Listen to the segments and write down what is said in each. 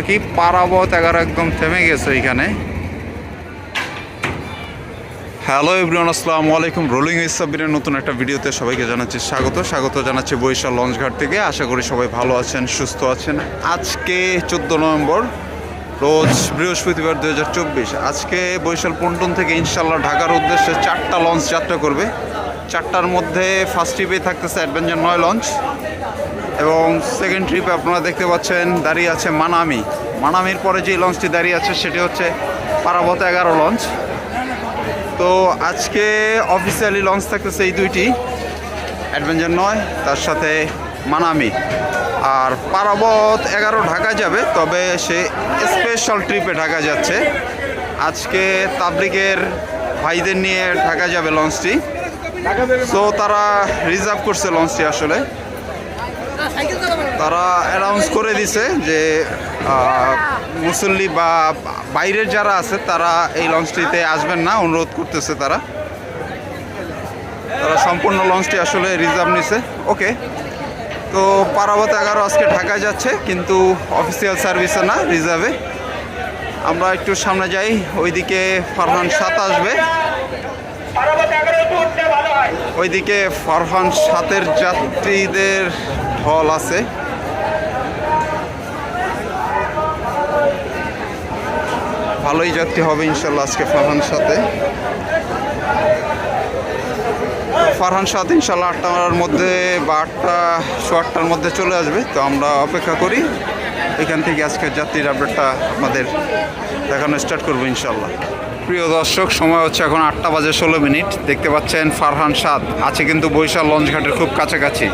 নাকি পারাবত এগারো একদম থেমে গেছে এখানে হ্যালো এভরিওয়ান আসসালামু আলাইকুম। রোলিং ইসাবিরের নতুন একটা ভিডিওতে সবাইকে জানাচ্ছি স্বাগত। স্বাগত জানাচ্ছি বরিশাল লঞ্চঘাট থেকে। আশা করি সবাই ভালো আছেন, সুস্থ আছেন। আজকে চোদ্দ নভেম্বর, রোজ বৃহস্পতিবার দু হাজার চব্বিশ। আজকে বরিশাল পন্টন থেকে ইনশাল্লাহ ঢাকার উদ্দেশ্যে চারটা লঞ্চ যাত্রা করবে। চারটার মধ্যে ফার্স্ট ট্রিপে থাকতেছে অ্যাডভেঞ্চার নয় লঞ্চ এবং সেকেন্ড ট্রিপে আপনারা দেখতে পাচ্ছেন, দাঁড়িয়ে আছে মানামি। মানামির পরে যে লঞ্চটি দাঁড়িয়ে আছে, সেটি হচ্ছে পারাবত এগারো লঞ্চ। তো আজকে অফিসিয়ালি লঞ্চ থাকতেছে এই দুইটি অ্যাডভেঞ্চার নয় তার সাথে মানামি। আর পারাবত এগারো ঢাকা যাবে, তবে সে স্পেশাল ট্রিপে ঢাকা যাচ্ছে। আজকে তাবলিগের ভাইদের নিয়ে ঢাকা যাবে লঞ্চটি। সো তারা রিজার্ভ করছে লঞ্চটি আসলে। তারা অ্যানাউন্স করে দিছে যে মুসল্লি বা বাইরের যারা আছে, তারা এই লঞ্চটিতে আসবেন না, অনুরোধ করতেছে তারা। তারা সম্পূর্ণ লঞ্চটি আসলে রিজার্ভ নিছে। ওকে তো, পারাবত এগারো আজকে ঢাকায় যাচ্ছে, কিন্তু অফিসিয়াল সার্ভিসে না রিজার্ভে আমরা একটু সামনে যাই, ওইদিকে ফারহান সাত আসবে। ওইদিকে ফারহান সাতের যাত্রীদের ঢল আছে। ভালোই যাত্রী হবে ইনশাল্লাহ আজকে ফারহান সাথে। ফারহান সাত ইনশাল্লাহ আটটার মধ্যে বা আটটা আটটার মধ্যে চলে আসবে। তো আমরা অপেক্ষা করি। এখান থেকে আজকে যাত্রীর আপডেটটা আমাদের দেখানো স্টার্ট করব ইনশাল্লাহ। প্রিয় দর্শক, সময় হচ্ছে এখন আটটা বাজে ষোলো মিনিট। দেখতে পাচ্ছেন ফারহান সাদ। আছে কিন্তু বৈশাল লঞ্চঘাটের খুব কাছাকাছি।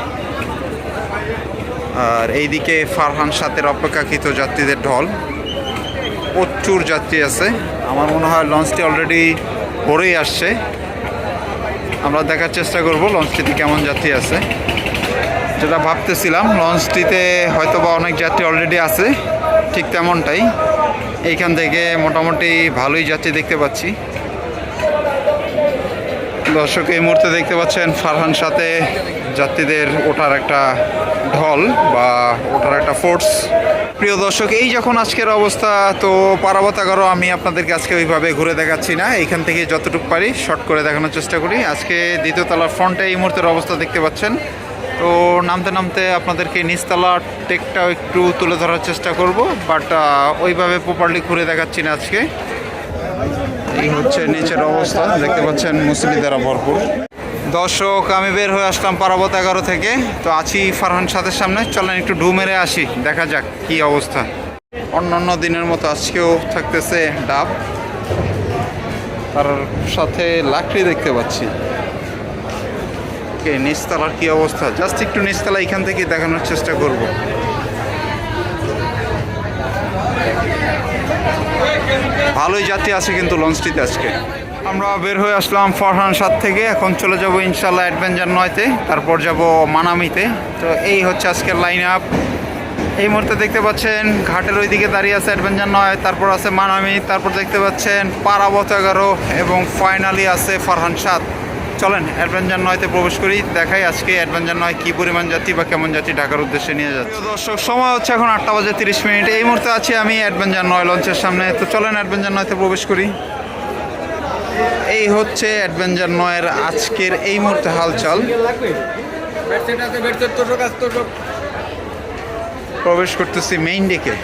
আর এইদিকে ফারহান সাতের অপেক্ষাকৃত যাত্রীদের ঢল। প্রচুর যাত্রী আছে। আমার মনে হয় লঞ্চটি অলরেডি ভরেই আসছে। আমরা দেখার চেষ্টা করব লঞ্চটিতে কেমন যাত্রী আছে। যেটা ভাবতেছিলাম, লঞ্চটিতে হয়তো বা অনেক যাত্রী অলরেডি আছে। ঠিক তেমনটাই। এইখান থেকে মোটামুটি ভালোই যাত্রী দেখতে পাচ্ছি। দর্শক, এই মুহূর্তে দেখতে পাচ্ছেন ফারহান সাথে যাত্রীদের ওঠার একটা ঢল বা ওঠার একটা ফোর্স প্রিয় দর্শক, এই যখন আজকের অবস্থা, তো পারাবত এগারো আমি আপনাদেরকে আজকে ওইভাবে ঘুরে দেখাচ্ছি না। এইখান থেকে যতটুকু পারি শর্ট করে দেখানোর চেষ্টা করি। আজকে দ্বিতীয়তলার ফ্রন্টে এই মুহূর্তের অবস্থা দেখতে পাচ্ছেন। তো নামতে নামতে আপনাদেরকে নিচতলার টেকটাও একটু তুলে ধরার চেষ্টা করব বাট ওইভাবে প্রপারলি ঘুরে দেখাচ্ছি না আজকে। এই হচ্ছে নিচের অবস্থা, দেখতে পাচ্ছেন মুসলি ভরপুর। দর্শক, আমি বের হয়ে আসলাম পারাবত এগারো থেকে। তো আছি ফারহান সাথের সামনে। চলেন একটু ঢু মেরে আসি, দেখা যাক কি অবস্থা। অন্যান্য দিনের মতো আজকেও থাকতেছে ডাব। তার সাথে লাকড়ি দেখতে পাচ্ছি। কে নিচতলার কি অবস্থা? জাস্ট একটু নিচতলা এখান থেকে দেখানোর চেষ্টা করব। ভালোই যাত্রী আছে কিন্তু লঞ্চটিতে আজকে। আমরা বের হয়ে আসলাম ফরহান সাত থেকে। এখন চলে যাব ইনশাল্লাহ অ্যাডভেঞ্চার নয়তে, তারপর যাব মানামিতে তো এই হচ্ছে আজকের লাইন আপ এই মুহূর্তে দেখতে পাচ্ছেন ঘাটের ওইদিকে দাঁড়িয়ে আছে অ্যাডভেঞ্চার নয়, তারপর আছে মানামি তারপর দেখতে পাচ্ছেন পারাবত এগারো এবং ফাইনালি আছে ফরহান সাত চলেন অ্যাডভেঞ্চার নয়তে প্রবেশ করি দেখাই আজকে অ্যাডভেঞ্চার নয় কী পরিমাণ যাত্রী বা কেমন যাত্রী ঢাকার উদ্দেশ্যে নিয়ে যাচ্ছে। দর্শক সময় হচ্ছে এখন আটটা বাজে তিরিশ মিনিট। এই মুহূর্তে আছি আমি অ্যাডভেঞ্চার নয় লঞ্চের সামনে। তো চলেন অ্যাডভেঞ্চার নয়তে প্রবেশ করি। এই হচ্ছে অ্যাডভেঞ্চার নয়ের আজকের এই মুহূর্তে হালচাল। প্রবেশ করতেছি মেইন ডেকে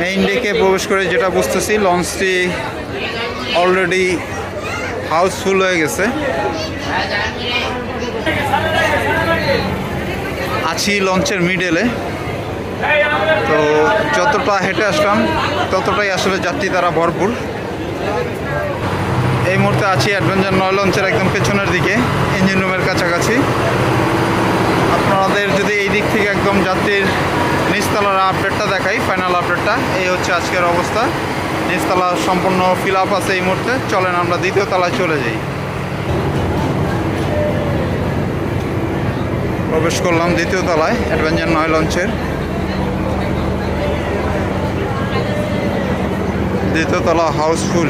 মেইন ডেকে প্রবেশ করে যেটা বুঝতেছি, লঞ্চটি অলরেডি হাউসফুল হয়ে গেছে। আছি লঞ্চের মিডেলে তো যতটা হেঁটে আসলাম, ততটাই আসলে যাত্রী তারা ভরপুর। এই মুহূর্তে আছি অ্যাডভেঞ্চার নয় লঞ্চের একদম পেছনের দিকে ইঞ্জিন রুমের কাছাকাছি। আপনাদের যদি এই দিক থেকে একদম যাত্রীর নিচতলার আপডেটটা দেখাই ফাইনাল আপডেটটা এই হচ্ছে আজকের অবস্থা। নিচতলা সম্পূর্ণ ফিল আপ আছে এই মুহূর্তে। চলেন আমরা দ্বিতীয় তলায় চলে যাই। প্রবেশ করলাম দ্বিতীয় তলায় অ্যাডভেঞ্চার নয় লঞ্চের দ্বিতীয় তলা হাউসফুল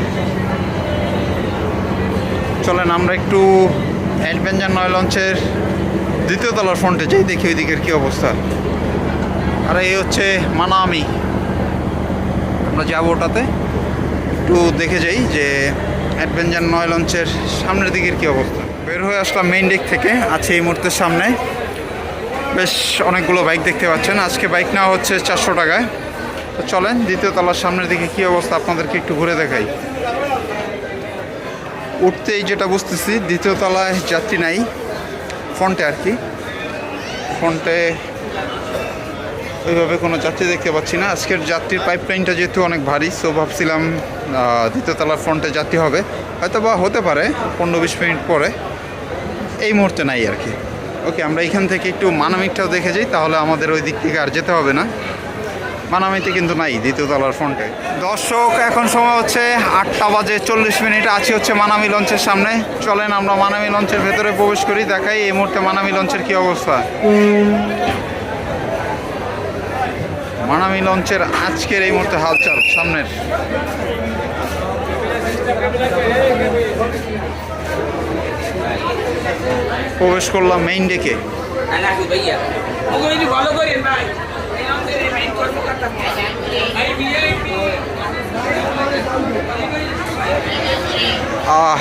চলেন আমরা একটু অ্যাডভেঞ্চার নয় লঞ্চের দ্বিতীয় তলার ফ্রন্টে যাই, দেখি ওই দিকের কী অবস্থা। আর এই হচ্ছে মানামি। আমরা যাব ওটাতে। একটু দেখে যাই যে অ্যাডভেঞ্চার নয় লঞ্চের সামনের দিকের কী অবস্থা। বের হয়ে আসলাম মেইন ডেক থেকে, আছে এই মুহূর্তের সামনে। বেশ অনেকগুলো বাইক দেখতে পাচ্ছেন। আজকে বাইক নেওয়া হচ্ছে চারশো টাকায়। তো চলেন, দ্বিতীয় তলার সামনের দিকে কী অবস্থা আপনাদেরকে একটু ঘুরে দেখাই। উঠতেই যেটা বুঝতেছি, দ্বিতীয় তলায় যাত্রী নাই। ফ্রন্টে আর কি। ফ্রন্টে ওইভাবে কোনো যাত্রী দেখতে পাচ্ছি না। আজকের যাত্রীর পাইপলাইনটা যেহেতু অনেক ভারী সো ভাবছিলাম দ্বিতীয়তলার ফ্রন্টে যাত্রী হবে। হয়তো বা হতে পারে পনেরো বিশ মিনিট পরে। এই মুহূর্তে নাই আর কি। ওকে আমরা এখান থেকে একটু মানামিকটাও দেখে যাই, তাহলে আমাদের ওই দিক থেকে আর যেতে হবে না। মানামিতে কিন্তু নাই দ্বিতীয়তলার ফ্রন্টে। দর্শক, এখন সময় হচ্ছে আটটা বাজে চল্লিশ মিনিট। আছি হচ্ছে মানামি লঞ্চের সামনে। চলেন আমরা মানামি লঞ্চের ভেতরে প্রবেশ করি, দেখাই এই মুহূর্তে মানামি লঞ্চের কী অবস্থা। মানামি লঞ্চের আজকের এই মুহূর্তে হালচাল, সামনের। প্রবেশ করলাম মেইন ডেকে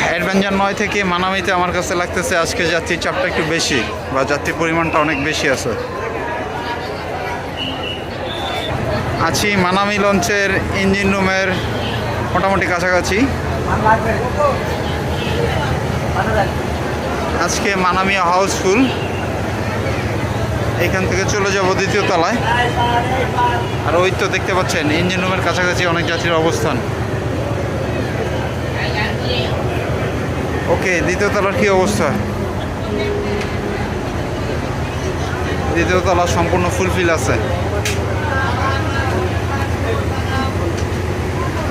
অ্যাডভেঞ্চার নয় থেকে মানামিতে আমার কাছে লাগতেছে আজকে যাত্রীর চাপটা একটু বেশি, বা যাত্রীর পরিমাণটা অনেক বেশি আছে। আছি মানামি লঞ্চের ইঞ্জিন রুমের মোটামুটি কাছাকাছি। আজকে মানামি হাউসফুল। এখান থেকে চলে যাব দ্বিতীয় তলায়। আর ওই তো দেখতে পাচ্ছেন, ইঞ্জিন রুমের কাছাকাছি অনেক যাত্রীর অবস্থান। ওকে, দ্বিতীয় তলার কি অবস্থা? দ্বিতীয় তলা সম্পূর্ণ ফুলফিল আছে।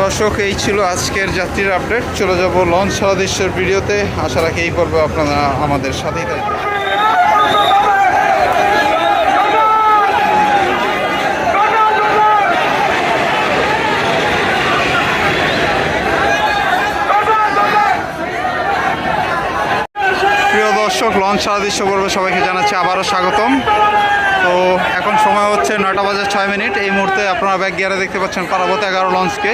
দর্শক, এই ছিল আজকের যাত্রীর আপডেট। চলে যাব লঞ্চ সারা দৃশ্যের ভিডিওতে। আশা রাখি এই পর্বে আপনারা আমাদের সাথেই থাকবেন। প্রিয় দর্শক, লঞ্চ সারা দৃশ্য পর্বে সবাইকে জানাচ্ছি আবারও স্বাগতম। তো এখন সময় হচ্ছে নয়টা বাজে ছয় মিনিট। এই মুহূর্তে আপনারা ব্যাগ গিয়ারে দেখতে পাচ্ছেন পারাবত এগারো লঞ্চকে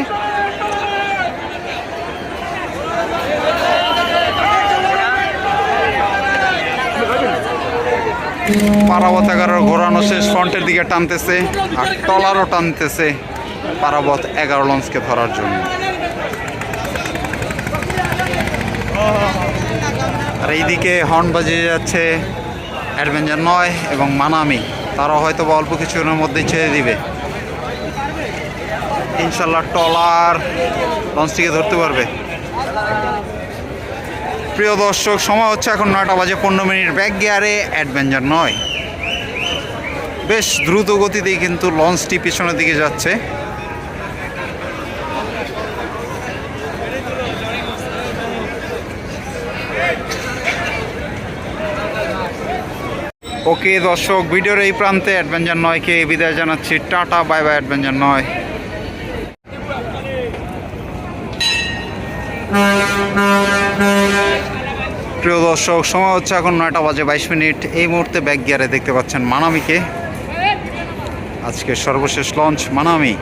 পারাবত এগারোর ঘোরানো শেষ, ফ্রন্টের দিকে টানতেছে আর টলারও টানতেছে পারাবত এগারো লঞ্চকে ধরার জন্য। আর এইদিকে হর্ন বাজিয়ে যাচ্ছে অ্যাডভেঞ্চার নয় এবং মানামি তারা হয়তো বা অল্প কিছুক্ষণের মধ্যেই ছেড়ে দিবে। ইনশাল্লাহ টলার লঞ্চটিকে ধরতে পারবে। প্রিয় দর্শক, সময় হচ্ছে এখন নয়টা বাজে পনেরো মিনিট। ব্যাক গিয়ারে অ্যাডভেঞ্চার নয়। বেশ দ্রুত গতিতেই কিন্তু লঞ্চটি পিছনের দিকে যাচ্ছে। ওকে দর্শক, ভিডিওর এই প্রান্তে অ্যাডভেঞ্চার নয়কে বিদায় জানাচ্ছি। টাটা, বাই বাই অ্যাডভেঞ্চার নয়। প্রিয় দর্শক, সময় হচ্ছে এখন নয়টা বাজে বাইশ মিনিট। এই মুহূর্তে ব্যাগ গিয়ারে দেখতে পাচ্ছেন মানামিকে। আজকে সর্বশেষ লঞ্চ মানামি।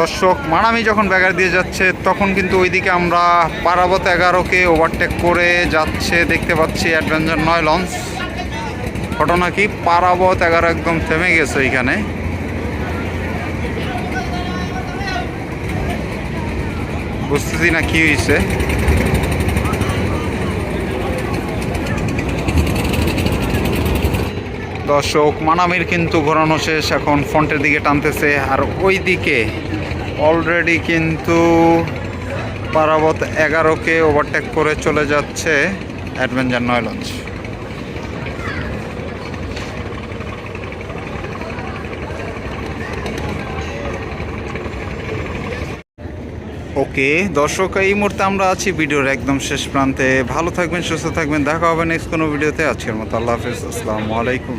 দর্শক, মানামি যখন ব্যাগার দিয়ে যাচ্ছে, তখন কিন্তু ওইদিকে আমরা পারাবত এগারোকে ওভারটেক করে যাচ্ছে, দেখতে পাচ্ছি অ্যাডভেঞ্চার নয় লঞ্চ ঘটনা কি? পারাবত এগারো একদম থেমে গেছে এখানে। বুঝতেছি না কি হয়েছে। দর্শক, মানামির কিন্তু ঘোরানো শেষ, এখন ফ্রন্টের দিকে টানতেছে, আর ওই দিকে অলরেডি কিন্তু পারাবত এগারোকে ওভারটেক করে চলে যাচ্ছে অ্যাডভেঞ্চার নয় লঞ্চ ওকে দর্শক, এই মুহূর্তে আমরা আছি ভিডিওর একদম শেষ প্রান্তে। ভালো থাকবেন, সুস্থ থাকবেন। দেখা হবে নেক্সট কোনো ভিডিওতে। আজকের মতো আল্লাহ হাফিজ। আসসালামু আলাইকুম।